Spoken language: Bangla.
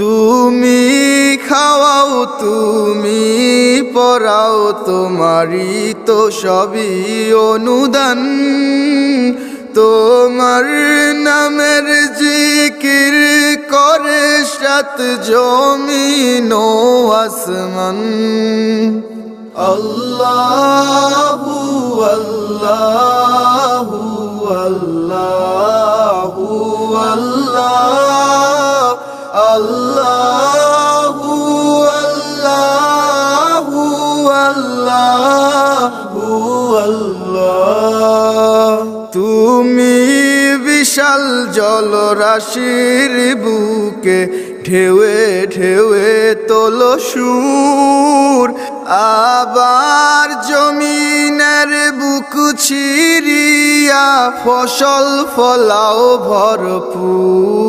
তুমি খাওয়াও, তুমি পড়াও তোমারই তো সবই অনুদান। তোমার নামের জিকির করে সাত জমিন আসমান। আল্লাহু আল্লাহু আল্লাহু আল্লাহ। তুমি বিশাল জলরাশির বুকে ঢেউয়ে ঢেউয়ে তোল সুর। আবার জমিনের বুক ছিড়িয়া ফসল ফলাও ভরপুর।